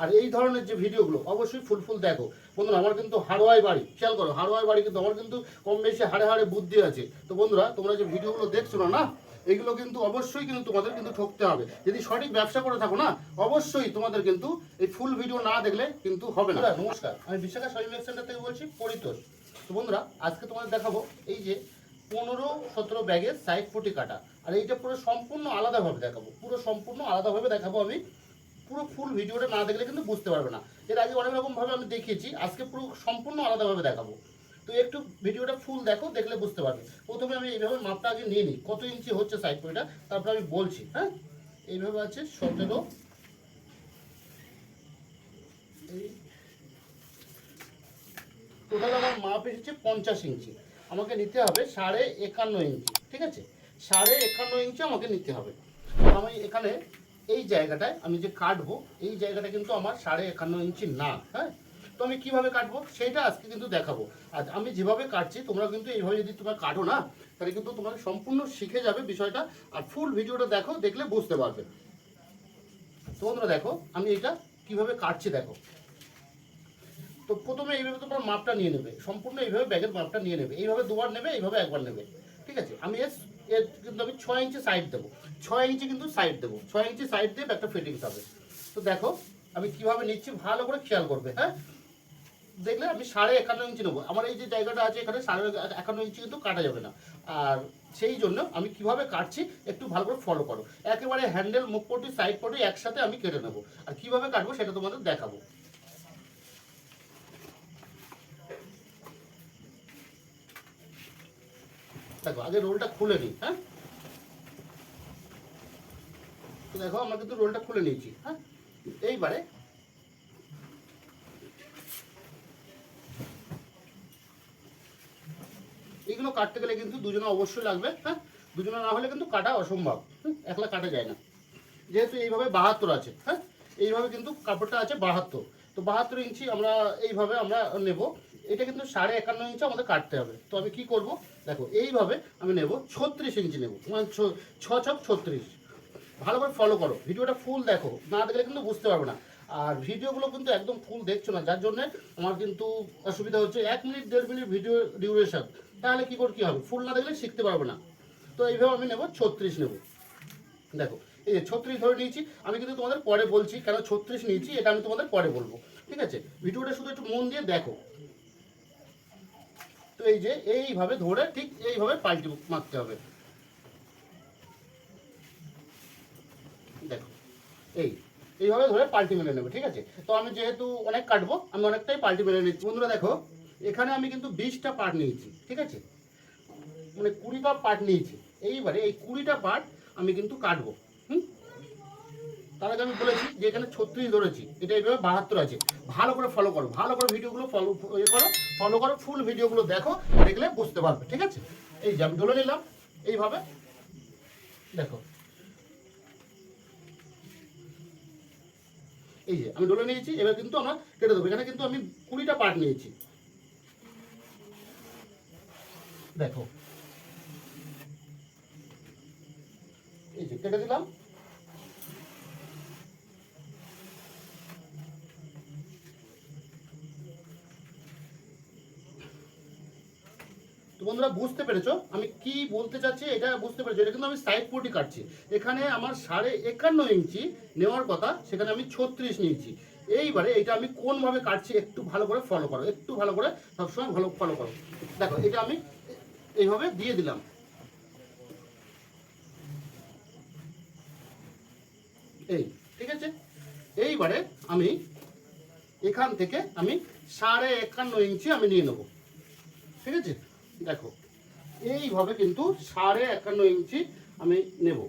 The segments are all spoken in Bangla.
আর এই ধরনের যে ভিডিওগুলো, অবশ্যই ফুল ফুল দেখো। বন্ধুরা, আমার কিন্তু হাড়োয়াই বাড়ি, খেয়াল করো হাড়োয়াই বাড়ি কিন্তু আমার কিন্তু কম বেশি হাড়ে হাড়ে বুদ্ধি আছে। তো বন্ধুরা, তোমরা যে ভিডিওগুলো দেখছ না না, এগুলো কিন্তু অবশ্যই কিন্তু তোমাদের কিন্তু ঠকতে হবে। যদি সঠিক ব্যবসা করে থাকো না, অবশ্যই তোমাদের কিন্তু এই ফুল ভিডিও না দেখলে কিন্তু হবে না। নমস্কার। আমি বিশাখা শরীর সেন্টার থেকে বলছি, পরিতোষ। তো বন্ধুরা, আজকে তোমাদের দেখাবো এই যে পনেরো সতেরো ব্যাগের সাইড ফুটি কাটা। আর এইটা পুরো সম্পূর্ণ আলাদাভাবে দেখাবো। পুরো সম্পূর্ণ আলাদাভাবে দেখাবো আমি। পুরো ফুল ভিডিওটা না দেখলে কিন্তু বুঝতে পারবে না। এর আগে অনেক রকমভাবে আমি দেখিয়েছি, আজকে পুরো সম্পূর্ণ আলাদাভাবে দেখাবো। তো একটু ভিডিওটা ফুল দেখো, দেখলে বুঝতে পারবে। প্রথমে আমি এইভাবে মাপটা আগে নিয়ে নিই, কত ইঞ্চি হচ্ছে সাইড ফুটিটা তারপর আমি বলছি হ্যাঁ? এইভাবে আছে সতেরো টোটাল আমার মাপ এসেছে পঞ্চাশ ইঞ্চি। আমাকে নিতে হবে সাড়ে একান্ন ইঞ্চি, ঠিক আছে? সাড়ে একান্ন ইঞ্চি আমাকে নিতে হবে। আমি এখানে এই জায়গাটায় আমি যে কাটবো, এই জায়গাটা কিন্তু আমার সাড়ে একান্ন ইঞ্চি না হ্যাঁ? তো আমি কীভাবে কাটবো সেইটা আজকে কিন্তু দেখাবো। আর আমি যেভাবে কাটছি, তোমরা কিন্তু এইভাবে যদি তোমরা কাটো না, তাহলে কিন্তু তোমরা সম্পূর্ণ শিখে যাবে বিষয়টা। আর ফুল ভিডিওটা দেখো, দেখলে বুঝতে পারবে। তো বন্ধুরা দেখো, আমি এটা কীভাবে কাটছি দেখো। তো প্রথমে এইভাবে তোমরা মাপটা নিয়ে নেবে, সম্পূর্ণ এইভাবে ব্যাগের মাপটা নিয়ে নেবে। এইভাবে দুবার নেবে, এইভাবে একবার নেবে। ঠিক আছে? আমি এর এর কিন্তু আমি ছয় ইঞ্চি সাইড দেবো। ছয় ইঞ্চি কিন্তু সাইড দেবো। ছয় ইঞ্চি সাইড দিয়ে ব্যাগটা ফিটিংস হবে। তো দেখো, আমি কীভাবে নিচ্ছি ভালো করে খেয়াল করবে হ্যাঁ? দেখলে আমি সাড়ে একান্ন ইঞ্চি নেব। আমার এই যে জায়গাটা আছে এখানে সাড়ে একান্ন ইঞ্চি কিন্তু কাটা যাবে না। আর সেই জন্য আমি কীভাবে কাটছি একটু ভালো করে ফলো করো। একেবারে হ্যান্ডেল মুখ পটি সাইড পটি একসাথে আমি কেটে নেব। আর কীভাবে কাটবো সেটা তোমাদের দেখাবো। দেখো, আগে রোলটা খুলে নিই হ্যাঁ? তো দেখো, আমরা কিন্তু রোলটা খুলে নিয়েছি হ্যাঁ? এইবারে এগুলো কাটতে গেলে কিন্তু দুজনে অবশ্যই লাগবে হ্যাঁ? দুজনে না হলে কিন্তু কাটা অসম্ভব একলা কাটা যায় না। যেহেতু এইভাবে বাহাত্তর আছে হ্যাঁ? এইভাবে কিন্তু কাপড়টা আছে বাহাত্তর। তো বাহাত্তর ইঞ্চি আমরা এইভাবে আমরা নেব। এটা কিন্তু সাড়ে একান্ন ইঞ্চি আমাদের কাটতে হবে। তো আমি কি করব? দেখো, এইভাবে আমি নেব, ছত্রিশ ইঞ্চি নেব। মানে ছ- ছ ছত্রিশ। ভালো করে ফলো করো। ভিডিওটা ফুল দেখো। না দেখলে কিন্তু বুঝতে পারবে না। আর ভিডিওগুলো কিন্তু একদম ফুল দেখছ না। যার জন্য আমার কিন্তু অসুবিধা হচ্ছে এক মিনিট দেড় মিনিট ভিডিও ডিউরেশন তাহলে কি করে কী হবে? ফুল না দেখলে শিখতে পারবে না। তো এইভাবে আমি নেব, ছত্রিশ নেব। দেখো, এই যে ছত্রিশ ধরে নিয়েছি, আমি কিন্তু তোমাদের পরে বলছি কেন ছত্রিশ নিয়েছি, এটা আমি তোমাদের পরে বলব। ঠিক আছে? ভিডিওটা শুধু একটু মন দিয়ে দেখো। তো এই যে এইভাবে ধরে ঠিক এইভাবে পাল্টি মারতে হবে। এই, এইভাবে ধরে পাল্টি মেরে নেবে, ঠিক আছে? তো আমি যেহেতু অনেক কাটবো, আমি অনেকটাই পাল্টি মেরে নিচ্ছি। বন্ধুরা দেখো, এখানে আমি কিন্তু বিশটা পার্ট নিয়েছি, ঠিক আছে? মানে কুড়িটা পার্ট নিয়েছি। এইবারে এই কুড়িটা পার্ট আমি কিন্তু কাটবো, হুম? তার আগে আমি বলেছি যে এখানে ছত্রিশ ধরেছি, এটা এইভাবে বাহাত্তর আছে। ভালো করে ফলো করো, ভালো করে ভিডিওগুলো ফলো ইয়ে করো ফলো করো ফুল ভিডিওগুলো দেখো, দেখলে বুঝতে পারবে, ঠিক আছে? এই যে আমি ধরে নিলাম, এইভাবে, দেখো। এই যে, আমি ডলে নিয়েছি, এবার কিন্তু আমরা কেটে দেবো। এখানে কিন্তু আমি কুড়িটা পার্ট নিয়েছি। দেখো। এই যে, কেটে দিলাম। বন্ধুরা বুঝতে পেরেছ? আমি কি বলতে চাচ্ছি এটা বুঝতে পেরেছ। এটা কিন্তু আমি সাইড পটি কাটছি। এখানে আমার সাড়ে একান্ন ইঞ্চি নেওয়ার কথা, সেখানে আমি ছত্রিশ নিয়েছি। এইবারে এটা আমি কোনভাবে কাটছি একটু ভালো করে ফলো করো। একটু ভালো করে সবসময় ভালো ফলো করো। দেখো, এটা আমি এইভাবে দিয়ে দিলাম। এই, ঠিক আছে? এইবারে আমি এখান থেকে আমি সাড়ে একান্ন ইঞ্চি আমি নিয়ে নেব। ঠিক আছে? দেখো, এইভাবে কিন্তু সাড়ে একান্ন ইঞ্চি আমি নেব।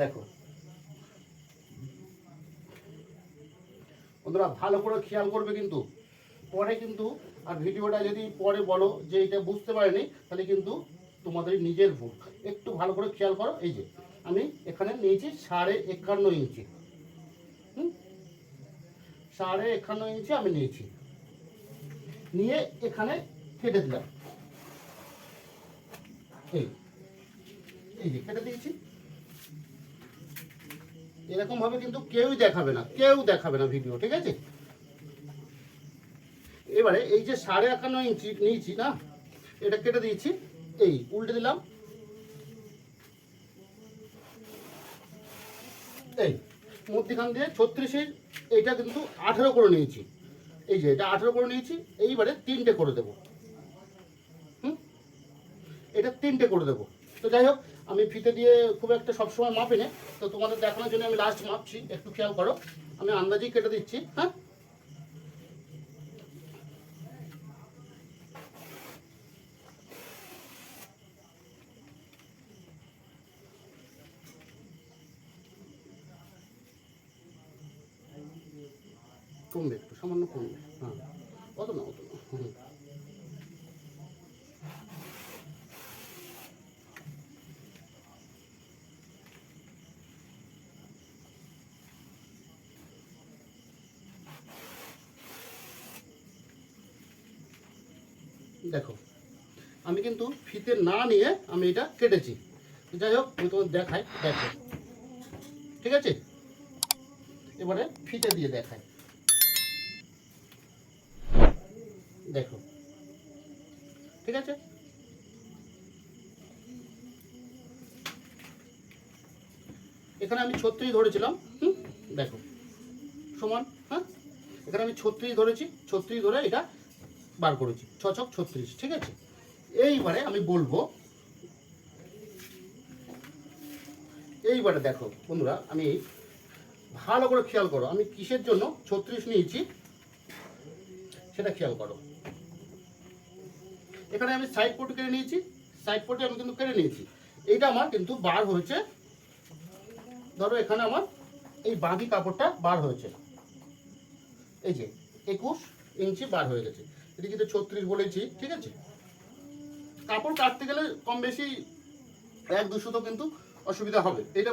দেখো, বন্ধুরা ভালো করে খেয়াল করবে কিন্তু। পরে কিন্তু, আর ভিডিওটা যদি পরে বলো যে এটা বুঝতে পারেনি, তাহলে কিন্তু তোমাদের নিজের ভুল। একটু ভালো করে খেয়াল করো, এই যে, আমি এখানে নিয়েছি সাড়ে একান্ন ইঞ্চি। হুম? সাড়ে একান্ন ইঞ্চি আমি নিয়েছি। নিয়ে এখানে কেটে দিলাম। এই এই যে কেটে দিয়েছি। এরকম ভাবে কিন্তু কেউই দেখাবে না, কেউ দেখাবে না ভিডিও ঠিক আছে? এবারে এই যে সাড়ে একান্ন ইঞ্চি নিয়েছি না, এটা কেটে দিয়েছি। এই, উল্টে দিলাম। এই, মধ্যখান দিয়ে ছত্রিশের এইটা কিন্তু আঠেরো করে নিয়েছি। এই যে এটা আঠেরো করে নিয়েছি, এইবারে তিনটে করে দেবো। হুম? এটা তিনটে করে দেবো। তো যাই হোক, আমি ফিতে দিয়ে খুব একটা সবসময় মাপি না। তো তোমাদের দেখানোর জন্য আমি লাস্ট মাপছি, একটু খেয়াল করো। আমি আন্দাজেই কেটে দিচ্ছি হ্যাঁ? কমবে একটু, সামান্য কমবে। হ্যাঁ। অত না অত না। দেখো, আমি কিন্তু ফিতে না নিয়ে আমি এটা কেটেছি। যাই হোক, আমি তোমার দেখাই, দেখো। ঠিক আছে? এবারে ফিতে দিয়ে দেখাই। দেখো। ঠিক আছে? এখানে আমি ছত্রিশ ধরেছিলাম, হুম? দেখো। সমান হ্যাঁ? এখানে আমি ছত্রিশ ধরেছি, ছত্রিশ ধরে এটা বার করেছি। ছ ছক ছত্রিশ, ঠিক আছে? এইবারে আমি বলব, এইবারে দেখো বন্ধুরা, আমি ভালো করে খেয়াল করো। আমি কিসের জন্য ছত্রিশ নিয়েছি? সেটা খেয়াল করো। এখানে আমি সাইড পোর্ট কেটে নিয়েছি সাইড পোর্টে আমি কিন্তু কেটে নিয়েছি। এইটা আমার কিন্তু বার হয়েছে। ধরো এখানে আমার এই বাঁধি কাপড়টা বার হয়েছে। এই যে একুশ ইঞ্চি বার হয়ে গেছে। এটি কিন্তু ছত্রিশ বলেছি, ঠিক আছে? কাপড় কাটতে গেলে কম বেশি এক দুশো তো কিন্তু অসুবিধা হবে। এটা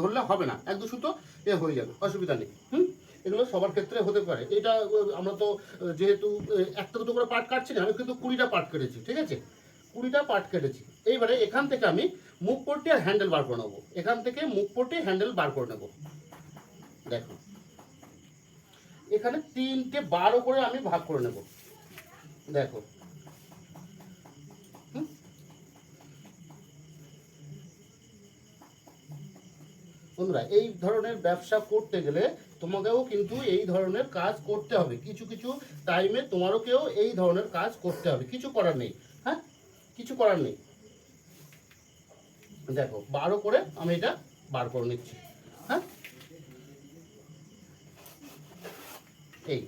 ধরলে হবে না। এক দুশো তো এ হয়ে যাবে, অসুবিধা নেই। হুম? এগুলো সবার ক্ষেত্রে হতে পারে। এটা, আমরা তো, যেহেতু, একটা দুটো করে পাট কাটছি না, আমি কিন্তু কুড়িটা পাট কেটেছি, ঠিক আছে? কুড়িটা পাট কেটেছি। এইবারে এখান থেকে আমি মুখ পট্টি আর হ্যান্ডেল বার করে নেব। এখান থেকে মুখ পট্টি, হ্যান্ডেল বার করে নেব। দেখো। এখানে তিনটে বারো করে আমি ভাগ করে নেব। দেখো। বন্ধুরা, এই ধরনের ব্যবসা করতে গেলে তোমাকেও কিন্তু এই ধরনের কাজ করতে হবে। কিছু কিছু টাইমে তোমারকেও এই ধরনের কাজ করতে হবে। কিছু করার নেই হ্যাঁ? কিছু করার নেই। দেখো, বারো করে আমি এটা বার করে নিচ্ছি হ্যাঁ? এই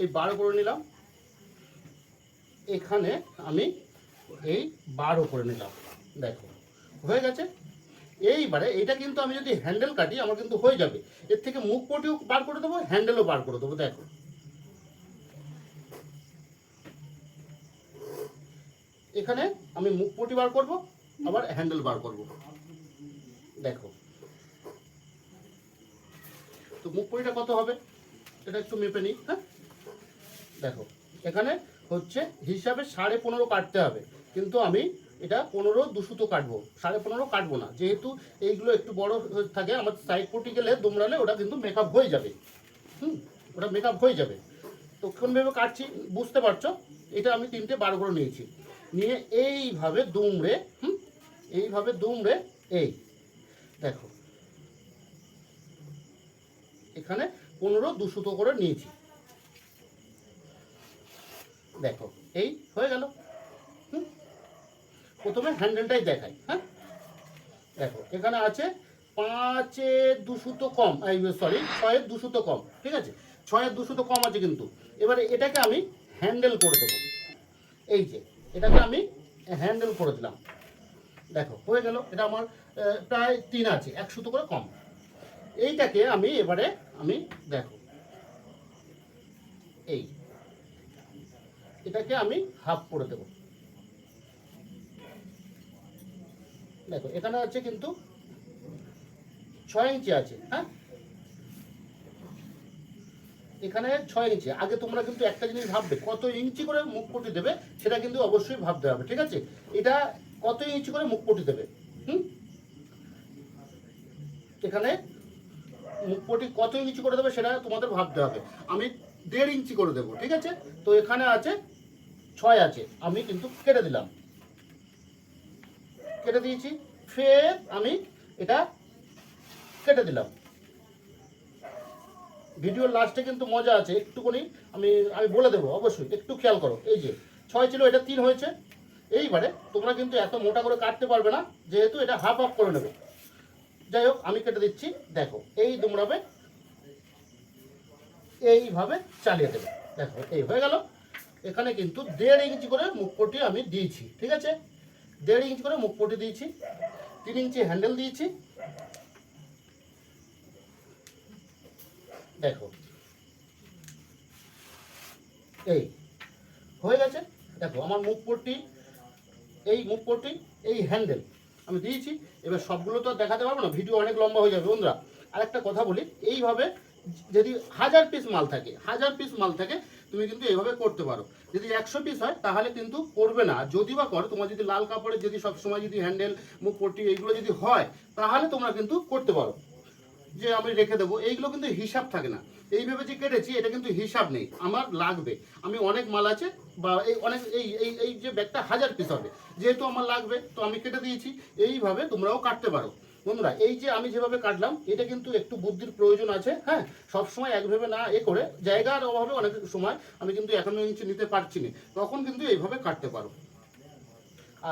এই বারো করে নিলাম। এখানে আমি এই বারো করে নিলাম। দেখো, হয়ে গেছে? এইবারে এটা কিন্তু আমি যদি হ্যান্ডেল কাটি, আমার কিন্তু হয়ে যাবে। এর থেকে মুখ পটিও বার করে দেবো হ্যান্ডেলও বার করে দেবো, দেখো। এখানে আমি মুখ পটি বার করব, আবার হ্যান্ডেল বার করব। দেখো। তো মুখ পটিটা কত হবে? এটা একটু মেপে নিই হ্যাঁ? দেখো, এখানে হচ্ছে হিসাবে সাড়ে পনেরো কাটতে হবে। কিন্তু আমি এটা পনেরো দুশো তো কাটবো, সাড়ে পনেরো কাটবো না। যেহেতু এইগুলো একটু বড় থাকে, আমার সাইড পটি গেলে দুমড়ালে ওটা কিন্তু মেকআপ হয়ে যাবে। হুম, ওটা মেকআপ হয়ে যাবে। তো কোনভাবে কাটছি বুঝতে পারছ? এটা আমি তিনটে বার করে নিয়েছি। নিয়ে এইভাবে দুমড়ে, হুম, এইভাবে দুমড়ে, এই, দেখো। এখানে পনেরো দুশো করে নিয়েছি। দেখো, এই হয়ে গেল। প্রথমে হ্যান্ডেলটাই দেখাই হ্যাঁ? দেখো, এখানে আছে পাঁচে দুশো কম সরি ছয়ের দুশো কম, ঠিক আছে? ছয়ের দুশো কম আছে কিন্তু। এবারে এটাকে আমি হ্যান্ডেল করে দেবো। এই যে, এটাকে আমি হ্যান্ডেল করে দিলাম। দেখো, হয়ে গেল, এটা আমার প্রায় তিন আছে এক সুতো করে কম। এইটাকে আমি এবারে, আমি দেখো, এই, এটাকে আমি হাফ করে দেব। দেখো, এখানে আছে কিন্তু ছয় ইঞ্চি আছে হ্যাঁ? এখানে ছয় ইঞ্চি, আগে তোমরা কিন্তু একটা জিনিস ভাববে, কত ইঞ্চি করে মুখপটি দেবে সেটা কিন্তু অবশ্যই ভাবতে হবে, ঠিক আছে? এটা কত ইঞ্চি করে মুখপটি দেবে, হুম? এখানে মুখপটি কত ইঞ্চি করে দেবে সেটা তোমাদের ভাবতে হবে, আমি দেড় ইঞ্চি করে দেবো, ঠিক আছে? তো এখানে আছে ছয় আছে, আমি কিন্তু কেটে দিলাম। কেটে দিয়েছি। ফের আমি এটা কেটে দিলাম। ভিডিওর লাস্টে কিন্তু মজা আছে। একটুখানি আমি আমি বলে দেবো, অবশ্যই। একটু খেয়াল করো। এই যে, ছয় ছিল, এটা তিন হয়েছে। এইবারে তোমরা কিন্তু এত মোটা করে কাটতে পারবে না, যেহেতু এটা হাফ হাফ করে নেবে। যাই হোক, আমি কেটে দিচ্ছি। দেখো, এই দুমড়াবে, এইভাবে চালিয়ে দেবে। দেখো, এই হয়ে গেল। এখানে কিন্তু দেড় ইঞ্চি করে মুখপটি আমি দিয়েছি। ঠিক আছে? দেড় ইঞ্চি করে মুখপটি দিয়েছি, তিন ইঞ্চি হ্যান্ডেল দিয়েছি। দেখো। এই, হয়ে গেছে? দেখো, আমার মুখপট্টি এই মুখপট্টি এই হ্যান্ডেল আমি দিয়েছি। এবার সবগুলো তো দেখাতে পারব না, ভিডিও অনেক লম্বা হয়ে যাবে। বন্ধুরা, আরেকটা কথা বলি, এইভাবে যদি হাজার পিস মাল থাকে, হাজার পিস মাল থাকে, তুমি কিন্তু এইভাবে করতে পারো। যদি একশো পিস হয়, তাহলে কিন্তু করবে না। যদি বা করো, তোমার যদি লাল কাপড়ে যদি সবসময় যদি হ্যান্ডেল মুখ পট্টি এইগুলো যদি হয়, তাহলে তোমরা কিন্তু করতে পারো। যে আমি রেখে দেবো, এইগুলো কিন্তু হিসাব থাকে না। এইভাবে যে কেটেছি, এটা কিন্তু হিসাব নেই। আমার লাগবে। আমি অনেক মাল আছে, বা এই অনেক, এই এই এই যে ব্যাগটা হাজার পিস হবে। যেহেতু আমার লাগবে, তো আমি কেটে দিয়েছি। এইভাবে তোমরাও কাটতে পারো। বন্ধুরা, এই যে আমি যেভাবে কাটলাম, এটা কিন্তু একটু বুদ্ধির প্রয়োজন আছে হ্যাঁ? সবসময় একভাবে না এ করে জায়গার অভাবে অনেক সময় আমি কিন্তু একান্ন ইঞ্চি নিতে পারছি না। তখন কিন্তু এইভাবে কাটতে পারো।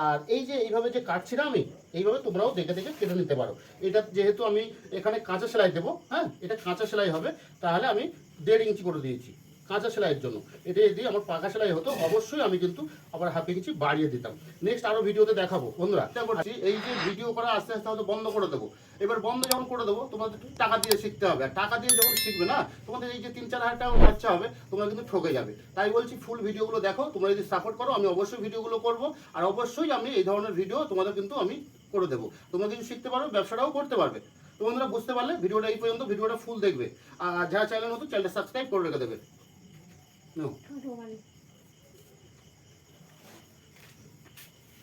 আর এই যে এইভাবে যে কাটছি না আমি, এইভাবে তোমরাও দেখে দেখে কেটে নিতে পারো। এটা যেহেতু আমি এখানে কাঁচা সেলাই দেবো হ্যাঁ? এটা কাঁচা সেলাই হবে, তাহলে আমি দেড় ইঞ্চি করে দিয়েছি। কাঁচা সেলাইয়ের জন্য। এটা যদি আমার পাকা সেলাই হতো, অবশ্যই আমি কিন্তু আবার হাফ ইঞ্চি বাড়িয়ে দিতাম। নেক্সট আরও ভিডিওতে দেখাবো। বন্ধুরা করছি এই যে ভিডিও করা আস্তে আস্তে হয়তো বন্ধ করে দেবো। এবার বন্ধ যখন করে দেবো, তোমাদের টাকা দিয়ে শিখতে হবে। আর টাকা দিয়ে যখন শিখবে না, তোমাদের এই যে তিন চার হাজার টাকা খরচা হবে, তোমরা কিন্তু ঠকে যাবে। তাই বলছি ফুল ভিডিওগুলো দেখো, তোমরা যদি সাপোর্ট করো, আমি অবশ্যই ভিডিওগুলো করব। আর অবশ্যই আমি এই ধরনের ভিডিও তোমাদের কিন্তু আমি করে দেবো। তোমরা কিন্তু শিখতে পারো, ব্যবসাটাও করতে পারবে। তো বন্ধুরা, বুঝতে পারলে ভিডিওটা এই পর্যন্ত, ভিডিওটা ফুল দেখবে। আর যারা চ্যানেল মতো চ্যানেলটা সাবস্ক্রাইব করে রেখে দেবে। No.